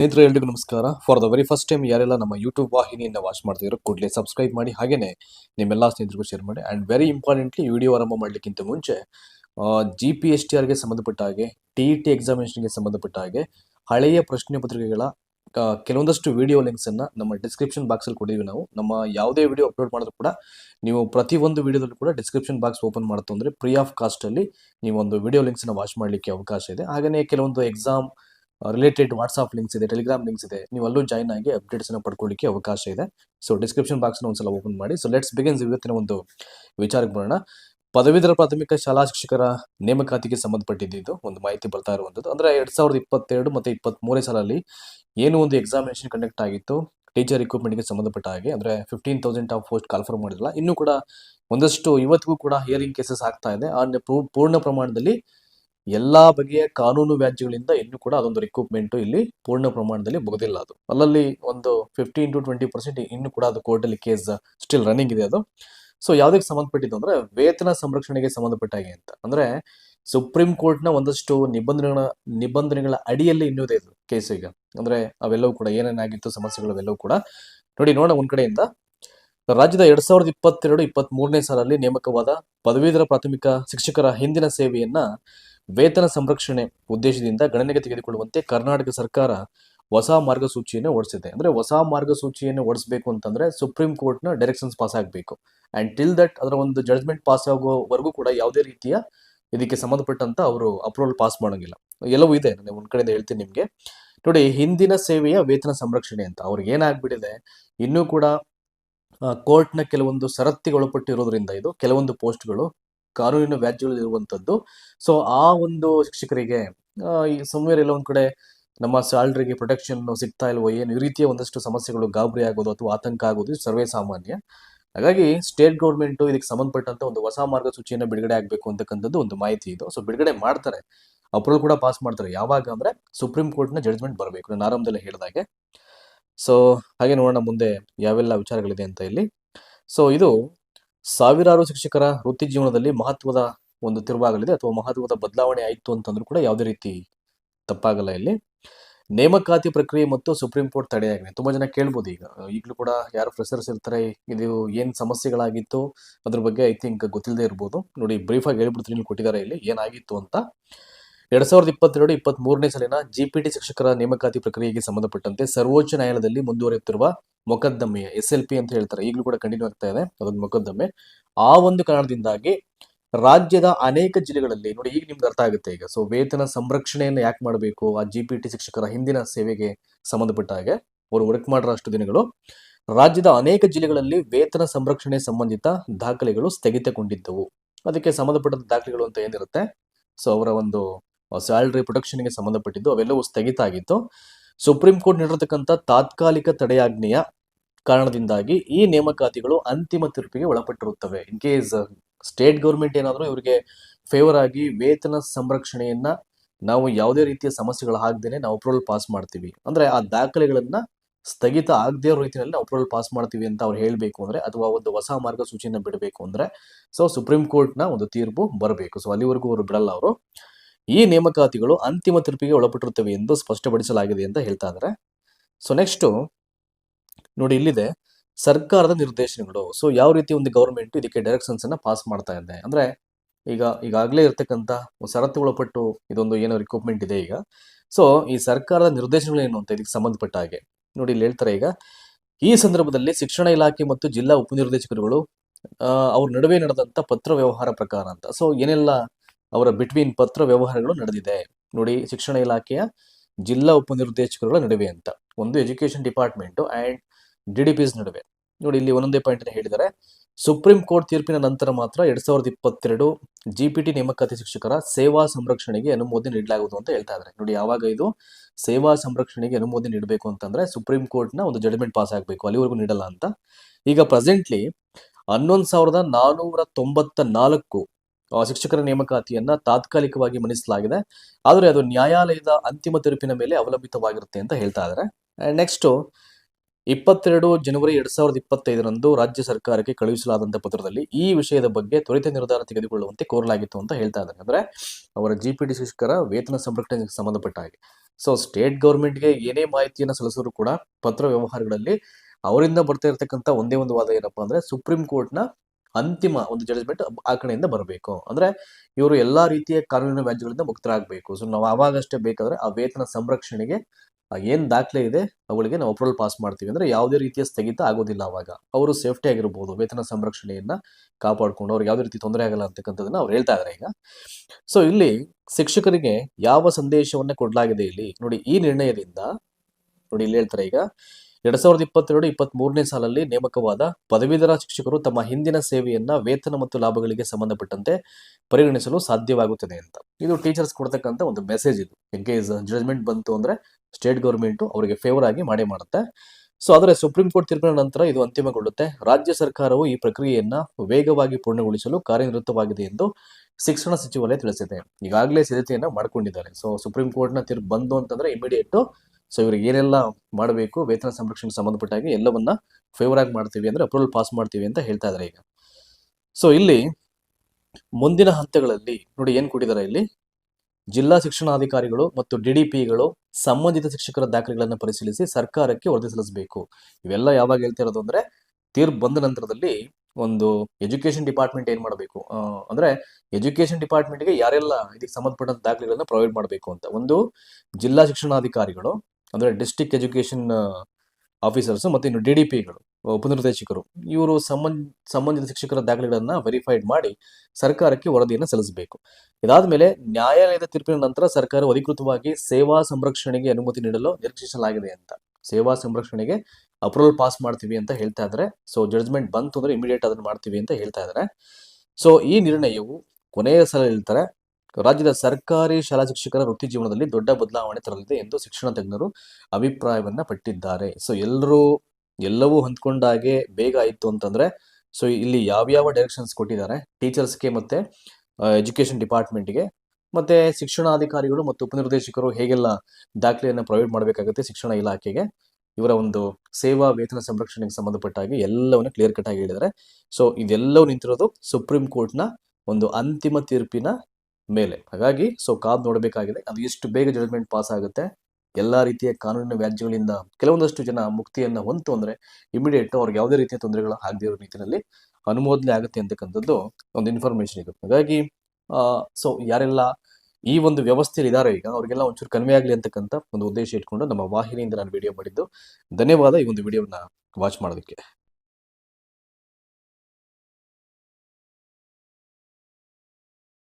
ಸ್ನೇಹಿತರೆ, ಎಲ್ರಿಗೂ ನಮಸ್ಕಾರ. For the very first time ಯಾರೆಲ್ಲ ನಮ್ಮ ಯೂಟ್ಯೂಬ್ ವಾಹಿನಿಯಿಂದ ವಾಚ್ ಮಾಡ್ತಿದ್ರು ಕೂಡಲೇ ಸಬ್ಸ್ಕ್ರೈಬ್ ಮಾಡಿ. ಹಾಗೇನೆ ನಿಮ್ಮೆಲ್ಲ ಸ್ನೇಹಿತರಿಗೂ ಶೇರ್ ಮಾಡಿ. ಆ್ಯಂಡ್ ವೆರಿ ಇಂಪಾರ್ಟೆಂಟ್ಲಿ ವಿಡಿಯೋ ಆರಂಭ ಮಾಡಲಿಕ್ಕಿಂತ ಮುಂಚೆ ಜಿ ಪಿ ಎಸ್ ಟಿ ಆರ್ಗೆ ಸಂಬಂಧಪಟ್ಟ ಹಾಗೆ ಟಿ ಇ ಟಿ ಎಕ್ಸಾಮಿನೇಷನ್ಗೆ ಸಂಬಂಧಪಟ್ಟ ಹಾಗೆ, ಹಳೆಯ ಪ್ರಶ್ನೆ ಪತ್ರಿಕೆಗಳ ಕೆಲವೊಂದಷ್ಟು ವಿಡಿಯೋ ಲಿಂಕ್ಸ್ ಅನ್ನ ನಮ್ಮ ಡಿಸ್ಕ್ರಿಪ್ಷನ್ ಬಾಕ್ಸ್ ಅಲ್ಲಿ ಕೊಟ್ಟಿದ್ವಿ ನಾವು. ನಮ್ಮ ಯಾವುದೇ ವಿಡಿಯೋ ಅಪ್ಲೋಡ್ ಮಾಡಿದ್ರು ಕೂಡ, ನೀವು ಪ್ರತಿ ಒಂದು ವಿಡಿಯೋದಲ್ಲೂ ಕೂಡ ಡಿಸ್ಕ್ರಿಪ್ಷನ್ ಬಾಕ್ಸ್ ಓಪನ್ ಮಾಡ್ತು ಅಂದ್ರೆ ಫ್ರೀ ಆಫ್ ಕಾಸ್ಟ್ ಅಲ್ಲಿ ನೀವು ಒಂದು ವಿಡಿಯೋ ಲಿಂಕ್ಸ್ನ ವಾಚ್ ಮಾಡಲಿಕ್ಕೆ ಅವಕಾಶ ಇದೆ. ಹಾಗೆಯೇ ಕೆಲವೊಂದು ಎಕ್ಸಾಮ್ ರಿಲೇಟೆಡ್ ವಾಟ್ಸಾಪ್ ಲಿಂಕ್ಸ್ ಇದೆ ಟೆಲಿಗ್ರಾಮ್ ಲಿಂಕ್ಸ್ ಇದೆ. ನೀವು ಅಲ್ಲೂ ಜಾಯ್ನ್ ಆಗಿ ಅಪ್ಡೇಟ್ಸ್ ಅನ್ನ ಪಡ್ಕೊಳ್ಳಿಕ್ಕೆ ಅವಕಾಶ ಇದೆ. ಸೊ ಡಿಸ್ಕ್ರಿಪ್ಷನ್ ಬಾಕ್ಸ್ ಒಂದ್ಸಲ ಓಪನ್ ಮಾಡಿ. ಸೊ ಲೆಟ್ಸ್ ಬಿಗಿನ್ಸ್ ಇವತ್ತಿನ ಒಂದು ವಿಚಾರಕ್ಕೆ ಬರೋಣ. ಪದವೀಧರ ಪ್ರಾಥಮಿಕ ಶಾಲಾ ಶಿಕ್ಷಕರ ನೇಮಕಾತಿಗೆ ಸಂಬಂಧಪಟ್ಟಿದ್ದು ಒಂದು ಮಾಹಿತಿ ಬರ್ತಾ ಇರುವಂತದ್ದು ಅಂದ್ರೆ ಎರಡ್ ಸಾವಿರದ ಇಪ್ಪತ್ತೆರಡು ಮತ್ತೆ ಇಪ್ಪತ್ತ್ ಮೂರೇ ಸಾಲಲ್ಲಿ ಏನು ಒಂದು ಎಕ್ಸಾಮಿನೇಷನ್ ಕಂಡಕ್ಟ್ ಆಗಿತ್ತು ಟೀಚರ್ಗೆ ಸಂಬಂಧಪಟ್ಟ ಹಾಗೆ. ಅಂದ್ರೆ fifteen thousand of post call for ಮಾಡಿರಲ್ಲ ಇನ್ನೂ ಕೂಡ ಒಂದಷ್ಟು ಇವತ್ತಿಗೂ ಕೂಡ ಹಿಯರಿಂಗ್ ಕೇಸಸ್ ಆಗ್ತಾ ಇದೆ. ಆ ಪೂರ್ಣ ಪ್ರಮಾಣದಲ್ಲಿ ಎಲ್ಲಾ ಬಗೆಯ ಕಾನೂನು ವ್ಯಾಜ್ಯಗಳಿಂದ ಇನ್ನೂ ಕೂಡ ಅದೊಂದು ರಿಕ್ರೂಟ್ಮೆಂಟ್ ಇಲ್ಲಿ ಪೂರ್ಣ ಪ್ರಮಾಣದಲ್ಲಿ ಮುಗಿದಿಲ್ಲ ಅದು. ಅಲ್ಲಲ್ಲಿ ಒಂದು ಫಿಫ್ಟೀನ್ ಟು ಟ್ವೆಂಟಿ ಪರ್ಸೆಂಟ್ ಇನ್ನು ಕೂಡ ಅದು ಕೋರ್ಟಲ್ಲಿ ಕೇಸ್ ಸ್ಟಿಲ್ ರನ್ನಿಂಗ್ ಇದೆ ಅದು. ಸೊ ಯಾವುದಕ್ಕೆ ಸಂಬಂಧಪಟ್ಟಿದ್ದು ಅಂದ್ರೆ ವೇತನ ಸಂರಕ್ಷಣೆಗೆ ಸಂಬಂಧಪಟ್ಟ ಹಾಗೆ ಅಂತ. ಅಂದ್ರೆ ಸುಪ್ರೀಂ ಕೋರ್ಟ್ನ ಒಂದಷ್ಟು ನಿಬಂಧನೆಗಳ ನಿಬಂಧನೆಗಳ ಅಡಿಯಲ್ಲಿ ಇನ್ನೂ ಇದೆ ಇದು ಕೇಸ್ ಈಗ. ಅಂದ್ರೆ ಅವೆಲ್ಲವೂ ಕೂಡ ಏನೇನಾಗಿತ್ತು ಸಮಸ್ಯೆಗಳು ಅವೆಲ್ಲವೂ ಕೂಡ. ನೋಡಿ ನೋಡ ಒಂದ್ ಕಡೆಯಿಂದ. ರಾಜ್ಯದ ಎರಡ್ ಸಾವಿರದ ಇಪ್ಪತ್ತೆರಡು, ಇಪ್ಪತ್ತ್ ಮೂರನೇ ಸಾಲಲ್ಲಿ ನೇಮಕವಾದ ಪದವೀಧರ ಪ್ರಾಥಮಿಕ ಶಿಕ್ಷಕರ ಹಿಂದಿನ ಸೇವೆಯನ್ನ ವೇತನ ಸಂರಕ್ಷಣೆ ಉದ್ದೇಶದಿಂದ ಗಣನೆಗೆ ತೆಗೆದುಕೊಳ್ಳುವಂತೆ ಕರ್ನಾಟಕ ಸರ್ಕಾರ ಹೊಸ ಮಾರ್ಗಸೂಚಿಯನ್ನು ಹೊಡಿಸಿದೆ. ಅಂದ್ರೆ ಹೊಸ ಮಾರ್ಗಸೂಚಿಯನ್ನು ಹೊಡಿಸಬೇಕು ಅಂತಂದ್ರೆ ಸುಪ್ರೀಂ ಕೋರ್ಟ್ನ ಡೈರೆಕ್ಷನ್ಸ್ ಪಾಸ್ ಆಗಬೇಕು. ಅಂಡ್ ಟಿಲ್ ದಟ್ ಅದರ ಒಂದು ಜಡ್ಜ್ಮೆಂಟ್ ಪಾಸ್ ಆಗುವವರೆಗೂ ಕೂಡ ಯಾವುದೇ ರೀತಿಯ ಇದಕ್ಕೆ ಸಂಬಂಧಪಟ್ಟಂತ ಅವರು ಅಪ್ರೂವಲ್ ಪಾಸ್ ಮಾಡೋಂಗಿಲ್ಲ. ಎಲ್ಲವೂ ಇದೆ. ನಾನು ಒಂದ್ ಕಡೆಯಿಂದ ಹೇಳ್ತೀನಿ ನಿಮಗೆ. ನೋಡಿ, ಹಿಂದಿನ ಸೇವೆಯ ವೇತನ ಸಂರಕ್ಷಣೆ ಅಂತ ಅವ್ರಿಗೆ ಏನಾಗ್ಬಿಟ್ಟಿದೆ? ಇನ್ನೂ ಕೂಡ ಕೋರ್ಟ್ನ ಕೆಲವೊಂದು ಸರತ್ತಿಗೆ ಒಳಪಟ್ಟಿರೋದ್ರಿಂದ ಇದು ಕೆಲವೊಂದು ಪೋಸ್ಟ್ಗಳು ಕಾನೂನಿನ ವ್ಯಾಜ್ಯಗಳು ಇರುವಂತದ್ದು ಸೊ ಆ ಒಂದು ಶಿಕ್ಷಕರಿಗೆ ಈ ಸಮಯ ಎಲ್ಲ ಒಂದು ಕಡೆ ನಮ್ಮ ಸ್ಯಾಲ್ರಿಗೆ ಪ್ರೊಟೆಕ್ಷನ್ ಸಿಗ್ತಾ ಇಲ್ವೋ ಏನು, ಈ ರೀತಿಯ ಒಂದಷ್ಟು ಸಮಸ್ಯೆಗಳು ಗಾಬರಿ ಆಗೋದು ಅಥವಾ ಆತಂಕ ಆಗೋದು ಸರ್ವೇ ಸಾಮಾನ್ಯ. ಹಾಗಾಗಿ ಸ್ಟೇಟ್ ಗೌರ್ಮೆಂಟ್ ಇದಕ್ಕೆ ಸಂಬಂಧಪಟ್ಟಂತ ಒಂದು ಹೊಸ ಮಾರ್ಗಸೂಚಿಯನ್ನು ಬಿಡುಗಡೆ ಆಗಬೇಕು ಅಂತಕ್ಕಂಥದ್ದು ಒಂದು ಮಾಹಿತಿ ಇದು. ಸೊ ಬಿಡುಗಡೆ ಮಾಡ್ತಾರೆ. ಅಪ್ರೂವಲ್ ಕೂಡ ಪಾಸ್ ಮಾಡ್ತಾರೆ. ಯಾವಾಗ ಅಂದ್ರೆ ಸುಪ್ರೀಂ ಕೋರ್ಟ್ನ ಜಡ್ಜ್ಮೆಂಟ್ ಬರಬೇಕು. ನಾನು ಆರಂಭದಲ್ಲಿ ಹೇಳಿದಾಗೆ ಸೊ ಹಾಗೆ ನೋಡೋಣ ಮುಂದೆ ಯಾವೆಲ್ಲ ವಿಚಾರಗಳಿದೆ ಅಂತ ಇಲ್ಲಿ. ಸೊ ಇದು ಸಾವಿರಾರು ಶಿಕ್ಷಕರ ವೃತ್ತಿ ಜೀವನದಲ್ಲಿ ಮಹತ್ವದ ಒಂದು ತಿರುವಾಗಲಿದೆ ಅಥವಾ ಮಹತ್ವದ ಬದಲಾವಣೆ ಆಯಿತು ಅಂತಂದ್ರೂ ಕೂಡ ಯಾವುದೇ ರೀತಿ ತಪ್ಪಾಗಲ್ಲ ಇಲ್ಲಿ. ನೇಮಕಾತಿ ಪ್ರಕ್ರಿಯೆ ಮತ್ತು ಸುಪ್ರೀಂ ಕೋರ್ಟ್ ತಡೆಯಾಗಿದೆ ತುಂಬಾ ಜನ ಕೇಳ್ಬೋದು ಈಗ. ಈಗಲೂ ಕೂಡ ಯಾರು ಫ್ರೆಷರ್ಸ್ ಇರ್ತಾರೆ, ಇದು ಏನು ಸಮಸ್ಯೆಗಳಾಗಿತ್ತು ಅದ್ರ ಬಗ್ಗೆ ಐ ಥಿಂಕ್ ಗೊತ್ತಿಲ್ಲದೆ ಇರ್ಬೋದು. ನೋಡಿ ಬ್ರೀಫಾಗಿ ಹೇಳ್ಬಿಡ್ತೀನಿ ಕೊಟ್ಟಿದ್ದಾರೆ ಇಲ್ಲಿ ಏನಾಗಿತ್ತು ಅಂತ. ಎರಡ್ ಸಾವಿರದ ಇಪ್ಪತ್ತೆರಡು ಇಪ್ಪತ್ತ್ ಮೂರನೇ ಸಾಲಿನ ಜಿಪಿಟಿ ಶಿಕ್ಷಕರ ನೇಮಕಾತಿ ಪ್ರಕ್ರಿಯೆಗೆ ಸಂಬಂಧಪಟ್ಟಂತೆ ಸರ್ವೋಚ್ಚ ನ್ಯಾಯಾಲಯದಲ್ಲಿ ಮುಂದುವರಿಯುತ್ತಿರುವ ಮೊಕದ್ದಮೆ, ಎಸ್ ಎಲ್ ಪಿ ಅಂತ ಹೇಳ್ತಾರೆ. ಈಗಲೂ ಕೂಡ ಕಂಟಿನ್ಯೂ ಆಗ್ತಾ ಇದೆ ಅದೊಂದು ಮೊಕದ್ದಮೆ. ಆ ಒಂದು ಕಾರಣದಿಂದಾಗಿ ರಾಜ್ಯದ ಅನೇಕ ಜಿಲ್ಲೆಗಳಲ್ಲಿ ನೋಡಿ ಈಗ ನಿಮ್ಗೆ ಅರ್ಥ ಆಗುತ್ತೆ ಈಗ. ಸೊ ವೇತನ ಸಂರಕ್ಷಣೆಯನ್ನು ಯಾಕೆ ಮಾಡಬೇಕು? ಆ ಜಿ ಪಿ ಟಿ ಶಿಕ್ಷಕರ ಹಿಂದಿನ ಸೇವೆಗೆ ಸಂಬಂಧಪಟ್ಟ ಹಾಗೆ ಅವರು ವರ್ಕ್ ಮಾಡಿರೋ ಅಷ್ಟು ದಿನಗಳು. ರಾಜ್ಯದ ಅನೇಕ ಜಿಲ್ಲೆಗಳಲ್ಲಿ ವೇತನ ಸಂರಕ್ಷಣೆ ಸಂಬಂಧಿತ ದಾಖಲೆಗಳು ಸ್ಥಗಿತಗೊಂಡಿದ್ದವು. ಅದಕ್ಕೆ ಸಂಬಂಧಪಟ್ಟ ದಾಖಲೆಗಳು ಅಂತ ಏನಿರುತ್ತೆ? ಸೊ ಅವರ ಒಂದು ಸ್ಯಾಲರಿ ಪ್ರೊಟೆಕ್ಷನ್ಗೆ ಸಂಬಂಧಪಟ್ಟಿದ್ದು, ಅವೆಲ್ಲವೂ ಸ್ಥಗಿತ ಆಗಿತ್ತು. ಸುಪ್ರೀಂ ಕೋರ್ಟ್ ನೀಡಿರತಕ್ಕಂಥ ತಾತ್ಕಾಲಿಕ ತಡೆಯಾಜ್ಞೆಯ ಕಾರಣದಿಂದಾಗಿ ಈ ನೇಮಕಾತಿಗಳು ಅಂತಿಮ ತೀರ್ಪಿಗೆ ಒಳಪಟ್ಟಿರುತ್ತವೆ. ಇನ್ ಕೇಸ್ ಸ್ಟೇಟ್ ಗೌರ್ಮೆಂಟ್ ಏನಾದರೂ ಇವರಿಗೆ ಫೇವರ್ ಆಗಿ ವೇತನ ಸಂರಕ್ಷಣೆಯನ್ನ ನಾವು ಯಾವುದೇ ರೀತಿಯ ಸಮಸ್ಯೆಗಳು ಆಗದೇನೆ ನಾವು ಅಪ್ರೂವಲ್ ಪಾಸ್ ಮಾಡ್ತೀವಿ. ಅಂದ್ರೆ ಆ ದಾಖಲೆಗಳನ್ನ ಸ್ಥಗಿತ ಆಗದೇ ಇರೋ ರೀತಿಯಲ್ಲಿ ಅಪ್ರೂವಲ್ ಪಾಸ್ ಮಾಡ್ತೀವಿ ಅಂತ ಅವ್ರು ಹೇಳಬೇಕು ಅಂದ್ರೆ, ಅಥವಾ ಒಂದು ಹೊಸ ಮಾರ್ಗಸೂಚಿಯನ್ನು ಬಿಡಬೇಕು ಅಂದ್ರೆ ಸೊ ಸುಪ್ರೀಂ ಕೋರ್ಟ್ನ ಒಂದು ತೀರ್ಪು ಬರಬೇಕು. ಸೊ ಅಲ್ಲಿವರೆಗೂ ಅವರು ಬಿಡಲ್ಲ ಅವರು. ಈ ನೇಮಕಾತಿಗಳು ಅಂತಿಮ ತೀರ್ಪಿಗೆ ಒಳಪಟ್ಟಿರುತ್ತವೆ ಎಂದು ಸ್ಪಷ್ಟಪಡಿಸಲಾಗಿದೆ ಅಂತ ಹೇಳ್ತಾ ಇದ್ದಾರೆ ಸೊ ನೆಕ್ಸ್ಟ್ ನೋಡಿ ಇಲ್ಲಿದೆ. ಸರ್ಕಾರದ ನಿರ್ದೇಶನಗಳು. ಸೊ ಯಾವ ರೀತಿ ಒಂದು ಗೌರ್ಮೆಂಟ್ ಇದಕ್ಕೆ ಡೈರೆಕ್ಷನ್ಸ್ ಅನ್ನ ಪಾಸ್ ಮಾಡ್ತಾ ಇದೆ. ಅಂದ್ರೆ ಈಗ, ಈಗಾಗಲೇ ಇರ್ತಕ್ಕಂಥ ಷರತ್ತುಗೊಳಪಟ್ಟು ಇದೊಂದು ಏನೋ ರಿಕ್ರೂಟ್ಮೆಂಟ್ ಇದೆ ಈಗ. ಸೊ ಈ ಸರ್ಕಾರದ ನಿರ್ದೇಶನಗಳು ಏನು ಅಂತ ಇದಕ್ಕೆ ಸಂಬಂಧಪಟ್ಟ ಹಾಗೆ. ನೋಡಿ ಇಲ್ಲಿ ಹೇಳ್ತಾರೆ ಈಗ, ಈ ಸಂದರ್ಭದಲ್ಲಿ ಶಿಕ್ಷಣ ಇಲಾಖೆ ಮತ್ತು ಜಿಲ್ಲಾ ಉಪನಿರ್ದೇಶಕರುಗಳು ಅವ್ರ ನಡುವೆ ನಡೆದಂತ ಪತ್ರ ವ್ಯವಹಾರ ಪ್ರಕಾರ ಅಂತ. ಸೊ ಏನೆಲ್ಲ ಅವರ ಬಿಟ್ವೀನ್ ಪತ್ರ ವ್ಯವಹಾರಗಳು ನಡೆದಿದೆ. ನೋಡಿ, ಶಿಕ್ಷಣ ಇಲಾಖೆಯ ಜಿಲ್ಲಾ ಉಪನಿರ್ದೇಶಕರುಗಳ ನಡುವೆ ಅಂತ. ಒಂದು education department and D D PIs ನಡುವೆ. ನೋಡಿ, ಇಲ್ಲಿ ಒಂದೊಂದೇ ಪಾಯಿಂಟ್ ಹೇಳಿದರೆ ಸುಪ್ರೀಂ ಕೋರ್ಟ್ ತೀರ್ಪಿನ ನಂತರ ಮಾತ್ರ ಎರಡ್ ಸಾವಿರದ ಇಪ್ಪತ್ತೆರಡು ಜಿಪಿಟಿ ನೇಮಕಾತಿ ಶಿಕ್ಷಕರ ಸೇವಾ ಸಂರಕ್ಷಣೆಗೆ ಅನುಮೋದನೆ ನೀಡಲಾಗುವುದು ಅಂತ ಹೇಳ್ತಾ ಇದ್ದಾರೆ. ನೋಡಿ, ಯಾವಾಗ ಇದು ಸೇವಾ ಸಂರಕ್ಷಣೆಗೆ ಅನುಮೋದನೆ ನೀಡಬೇಕು ಅಂತಂದ್ರೆ ಸುಪ್ರೀಂ ಕೋರ್ಟ್ನ ಒಂದು ಜಡ್ಮೆಂಟ್ ಪಾಸ್ ಆಗಬೇಕು. ಅಲ್ಲಿವರೆಗೂ ನೀಡಲ್ಲ ಅಂತ. ಈಗ ಪ್ರೆಸೆಂಟ್ಲಿ ಹನ್ನೊಂದು ಸಾವಿರದ ನಾನೂರ ತೊಂಬತ್ತ ನಾಲ್ಕು ಶಿಕ್ಷಕರ ನೇಮಕಾತಿಯನ್ನ ತಾತ್ಕಾಲಿಕವಾಗಿ ಮಣಿಸಲಾಗಿದೆ ಆದರೆ ಅದು ನ್ಯಾಯಾಲಯದ ಅಂತಿಮ ತೀರ್ಪಿನ ಮೇಲೆ ಅವಲಂಬಿತವಾಗಿರುತ್ತೆ ಅಂತ ಹೇಳ್ತಾ ಇದ್ದಾರೆ ನೆಕ್ಸ್ಟ್ ಇಪ್ಪತ್ತೆರಡು ಜನವರಿ ಎರಡ್ ಸಾವಿರದ ಇಪ್ಪತ್ತೈದರಂದು ರಾಜ್ಯ ಸರ್ಕಾರಕ್ಕೆ ಕಳುಹಿಸಲಾದಂಥ ಪತ್ರದಲ್ಲಿ ಈ ವಿಷಯದ ಬಗ್ಗೆ ತ್ವರಿತ ನಿರ್ಧಾರ ತೆಗೆದುಕೊಳ್ಳುವಂತೆ ಕೋರಲಾಗಿತ್ತು ಅಂತ ಹೇಳ್ತಾ ಇದ್ದಾರೆ ಅಂದ್ರೆ ಅವರ ಜಿ ಪಿ ಟಿ ಶಿಕ್ಷಕರ ವೇತನ ಸಂರಕ್ಷಣೆಗೆ ಸಂಬಂಧಪಟ್ಟ ಹಾಗೆ. ಸೊ ಸ್ಟೇಟ್ ಗೌರ್ಮೆಂಟ್ಗೆ ಏನೇ ಮಾಹಿತಿಯನ್ನು ಸಲ್ಲಿಸಿದ್ರು ಕೂಡ ಪತ್ರ ವ್ಯವಹಾರಗಳಲ್ಲಿ ಅವರಿಂದ ಬರ್ತಾ ಇರತಕ್ಕಂಥ ಒಂದೇ ಒಂದು ವಾದ ಏನಪ್ಪಾ ಅಂದ್ರೆ ಸುಪ್ರೀಂ ಕೋರ್ಟ್ನ ಅಂತಿಮ ಒಂದು ಜಡ್ಜ್ಮೆಂಟ್ ಆ ಕಡೆಯಿಂದ ಬರಬೇಕು. ಅಂದ್ರೆ ಇವರು ಎಲ್ಲಾ ರೀತಿಯ ಕಾನೂನಿನ ವ್ಯಾಜ್ಯಗಳಿಂದ ಮುಕ್ತರಾಗಬೇಕು. ಸೊ ನಾವು ಅವಾಗಷ್ಟೇ ಬೇಕಾದ್ರೆ ಆ ವೇತನ ಸಂರಕ್ಷಣೆಗೆ ಏನು ದಾಖಲೆ ಇದೆ ಅವುಗಳಿಗೆ ನಾವು ಅಪ್ರೂವಲ್ ಪಾಸ್ ಮಾಡ್ತೀವಿ. ಅಂದ್ರೆ ಯಾವುದೇ ರೀತಿಯ ಸ್ಥಗಿತ ಆಗೋದಿಲ್ಲ ಅವಾಗ. ಅವರು ಸೇಫ್ಟಿ ಆಗಿರ್ಬೋದು, ವೇತನ ಸಂರಕ್ಷಣೆಯನ್ನ ಕಾಪಾಡ್ಕೊಂಡು ಅವ್ರಿಗೆ ಯಾವುದೇ ರೀತಿ ತೊಂದರೆ ಆಗಲ್ಲ ಅಂತಕ್ಕಂಥದ್ದನ್ನ ಅವ್ರು ಹೇಳ್ತಾ ಇದಾರೆ ಈಗ. ಸೊ ಇಲ್ಲಿ ಶಿಕ್ಷಕರಿಗೆ ಯಾವ ಸಂದೇಶವನ್ನ ಕೊಡಲಾಗಿದೆ ಇಲ್ಲಿ? ನೋಡಿ ಈ ನಿರ್ಣಯದಿಂದ, ನೋಡಿ ಇಲ್ಲಿ ಹೇಳ್ತಾರೆ ಈಗ ಎರಡ್ ಸಾವಿರದ ಇಪ್ಪತ್ತೆರಡು ಇಪ್ಪತ್ತ್ ಮೂರನೇ ಸಾಲಲ್ಲಿ ನೇಮಕವಾದ ಪದವೀಧರ ಶಿಕ್ಷಕರು ತಮ್ಮ ಹಿಂದಿನ ಸೇವೆಯನ್ನ ವೇತನ ಮತ್ತು ಲಾಭಗಳಿಗೆ ಸಂಬಂಧಪಟ್ಟಂತೆ ಪರಿಗಣಿಸಲು ಸಾಧ್ಯವಾಗುತ್ತದೆ ಅಂತ. ಇದು ಟೀಚರ್ಸ್ ಕೊಡ್ತಕ್ಕಂಥ ಒಂದು ಮೆಸೇಜ್ ಇದು. ಇನ್ ಕೇಸ್ ಜಡ್ಜ್ಮೆಂಟ್ ಬಂತು ಅಂದ್ರೆ ಸ್ಟೇಟ್ ಗೌರ್ಮೆಂಟ್ ಅವರಿಗೆ ಫೇವರ್ ಆಗಿ ಮಾಡೇ ಮಾಡುತ್ತೆ. ಸೊ ಆದರೆ ಸುಪ್ರೀಂ ಕೋರ್ಟ್ ತೀರ್ಪಿನ ನಂತರ ಇದು ಅಂತಿಮಗೊಳ್ಳುತ್ತೆ. ರಾಜ್ಯ ಸರ್ಕಾರವು ಈ ಪ್ರಕ್ರಿಯೆಯನ್ನ ವೇಗವಾಗಿ ಪೂರ್ಣಗೊಳಿಸಲು ಕಾರ್ಯನಿರತವಾಗಿದೆ ಎಂದು ಶಿಕ್ಷಣ ಸಚಿವಾಲಯ ತಿಳಿಸಿದೆ. ಈಗಾಗಲೇ ಸಿದ್ಧತೆಯನ್ನ ಮಾಡ್ಕೊಂಡಿದ್ದಾರೆ. ಸೊ ಸುಪ್ರೀಂ ಕೋರ್ಟ್ನ ತೀರ್ಪು ಬಂದು ಅಂತಂದ್ರೆ ಇಮಿಡಿಯೇಟ್ ಸೊ ಇವ್ರಿಗೆ ಏನೆಲ್ಲ ಮಾಡಬೇಕು, ವೇತನ ಸಂರಕ್ಷಣೆಗೆ ಸಂಬಂಧಪಟ್ಟಾಗಿ ಎಲ್ಲವನ್ನ ಫೇವರ್ ಆಗಿ ಮಾಡ್ತೀವಿ ಅಂದ್ರೆ ಅಪ್ರೂವಲ್ ಪಾಸ್ ಮಾಡ್ತೀವಿ ಅಂತ ಹೇಳ್ತಾ ಇದ್ದಾರೆ ಈಗ. ಸೊ ಇಲ್ಲಿ ಮುಂದಿನ ಹಂತಗಳಲ್ಲಿ ನೋಡಿ ಏನ್ ಕೊಟ್ಟಿದ್ದಾರೆ ಇಲ್ಲಿ? ಜಿಲ್ಲಾ ಶಿಕ್ಷಣಾಧಿಕಾರಿಗಳು ಮತ್ತು ಡಿಡಿಪಿಗಳು ಸಂಬಂಧಿತ ಶಿಕ್ಷಕರ ದಾಖಲೆಗಳನ್ನು ಪರಿಶೀಲಿಸಿ ಸರ್ಕಾರಕ್ಕೆ ವರದಿ ಸಲ್ಲಿಸಬೇಕು. ಇವೆಲ್ಲ ಯಾವಾಗ ಹೇಳ್ತಾ ಇರೋದು ಅಂದ್ರೆ ತೀರ್ಪು ಬಂದ ನಂತರದಲ್ಲಿ ಒಂದು ಎಜುಕೇಶನ್ ಡಿಪಾರ್ಟ್ಮೆಂಟ್ ಏನ್ ಮಾಡಬೇಕು? ಅಂದ್ರೆ ಎಜುಕೇಶನ್ ಡಿಪಾರ್ಟ್ಮೆಂಟ್ಗೆ ಯಾರೆಲ್ಲ ಇದಕ್ಕೆ ಸಂಬಂಧಪಟ್ಟಂತ ದಾಖಲೆಗಳನ್ನ ಪ್ರೊವೈಡ್ ಮಾಡಬೇಕು ಅಂತ. ಒಂದು ಜಿಲ್ಲಾ ಶಿಕ್ಷಣಾಧಿಕಾರಿಗಳು ಅಂದ್ರೆ ಡಿಸ್ಟಿಕ್ ಎಜುಕೇಷನ್ ಆಫೀಸರ್ಸ್ ಮತ್ತು ಇನ್ನು ಡಿ ಡಿ ಪಿಗಳು ಪುನರ್ದೇಶಕರು ಇವರು ಸಂಬಂಧ ಸಂಬಂಧಿತ ಶಿಕ್ಷಕರ ದಾಖಲೆಗಳನ್ನು ವೆರಿಫೈಡ್ ಮಾಡಿ ಸರ್ಕಾರಕ್ಕೆ ವರದಿಯನ್ನು ಸಲ್ಲಿಸಬೇಕು. ಇದಾದ ಮೇಲೆ ನ್ಯಾಯಾಲಯದ ತೀರ್ಪಿನ ನಂತರ ಸರ್ಕಾರ ಅಧಿಕೃತವಾಗಿ ಸೇವಾ ಸಂರಕ್ಷಣೆಗೆ ಅನುಮತಿ ನೀಡಲು ನಿರೀಕ್ಷಿಸಲಾಗಿದೆ ಅಂತ. ಸೇವಾ ಸಂರಕ್ಷಣೆಗೆ ಅಪ್ರೂವಲ್ ಪಾಸ್ ಮಾಡ್ತೀವಿ ಅಂತ ಹೇಳ್ತಾ ಇದ್ದಾರೆ ಸೊ ಜಡ್ಜ್ಮೆಂಟ್ ಬಂತು ಅಂದ್ರೆ ಇಮಿಡಿಯೇಟ್ ಅದನ್ನು ಮಾಡ್ತೀವಿ ಅಂತ ಹೇಳ್ತಾ ಇದ್ದಾರೆ ಸೊ ಈ ನಿರ್ಣಯವು ಕೊನೆಯ ಸಲ ಹೇಳ್ತಾರೆ. ರಾಜ್ಯದ ಸರ್ಕಾರಿ ಶಾಲಾ ಶಿಕ್ಷಕರ ವೃತ್ತಿ ಜೀವನದಲ್ಲಿ ದೊಡ್ಡ ಬದಲಾವಣೆ ತರಲಿದೆ ಎಂದು ಶಿಕ್ಷಣ ತಜ್ಞರು ಅಭಿಪ್ರಾಯವನ್ನ ಪಟ್ಟಿದ್ದಾರೆ. ಸೊ ಎಲ್ಲರೂ, ಎಲ್ಲವೂ ಹೊಂದ್ಕೊಂಡಾಗೆ ಬೇಗ ಆಯಿತು ಅಂತಂದ್ರೆ ಸೊ ಇಲ್ಲಿ ಯಾವ್ಯಾವ ಡೈರೆಕ್ಷನ್ಸ್ ಕೊಟ್ಟಿದ್ದಾರೆ? ಟೀಚರ್ಸ್ಗೆ ಮತ್ತೆ ಎಜುಕೇಶನ್ ಡಿಪಾರ್ಟ್ಮೆಂಟ್ಗೆ ಮತ್ತೆ ಶಿಕ್ಷಣಾಧಿಕಾರಿಗಳು ಮತ್ತು ಉಪನಿರ್ದೇಶಕರು ಹೇಗೆಲ್ಲ ದಾಖಲೆಯನ್ನು ಪ್ರೊವೈಡ್ ಮಾಡಬೇಕಾಗುತ್ತೆ ಶಿಕ್ಷಣ ಇಲಾಖೆಗೆ? ಇವರ ಒಂದು ಸೇವಾ, ವೇತನ ಸಂರಕ್ಷಣೆಗೆ ಸಂಬಂಧಪಟ್ಟಾಗಿ ಎಲ್ಲವನ್ನು ಕ್ಲಿಯರ್ ಕಟ್ ಆಗಿ ಹೇಳಿದ್ದಾರೆ. ಸೊ ಇದೆಲ್ಲವೂ ನಿಂತಿರೋದು ಸುಪ್ರೀಂ ಕೋರ್ಟ್ನ ಒಂದು ಅಂತಿಮ ತೀರ್ಪಿನ ಮೇಲೆ. ಹಾಗಾಗಿ ಸೊ ಕಾದ್ ನೋಡಬೇಕಾಗಿದೆ. ಅದು ಎಷ್ಟು ಬೇಗ ಜಡ್ಜ್ಮೆಂಟ್ ಪಾಸ್ ಆಗುತ್ತೆ. ಎಲ್ಲಾ ರೀತಿಯ ಕಾನೂನಿನ ವ್ಯಾಜ್ಯಗಳಿಂದ ಕೆಲವೊಂದಷ್ಟು ಜನ ಮುಕ್ತಿಯನ್ನ ಹೊಂತು ಅಂದ್ರೆ ಇಮಿಡಿಯೇಟ್ ಅವ್ರಿಗೆ ಯಾವುದೇ ರೀತಿಯ ತೊಂದರೆಗಳು ಆಗದೇ ಇರೋ ರೀತಿಯಲ್ಲಿ ಅನುಮೋದನೆ ಆಗುತ್ತೆ ಅಂತಕ್ಕಂಥದ್ದು ಒಂದು ಇನ್ಫಾರ್ಮೇಶನ್ ಇದು ಹಾಗಾಗಿ ಸೊ ಯಾರೆಲ್ಲ ಈ ಒಂದು ವ್ಯವಸ್ಥೆಯಲ್ಲಿ ಇದ್ದಾರೆ ಈಗ, ಅವರಿಗೆಲ್ಲ ಒಂಚೂರು ಕಡಿಮೆ ಆಗಲಿ ಅಂತಕ್ಕಂಥ ಒಂದು ಉದ್ದೇಶ ಇಟ್ಕೊಂಡು ನಮ್ಮ ವಾಹಿನಿಯಿಂದ ನಾನು ವಿಡಿಯೋ ಮಾಡಿದ್ದು. ಧನ್ಯವಾದ ಈ ಒಂದು ವಿಡಿಯೋನ ವಾಚ್ ಮಾಡೋದಕ್ಕೆ.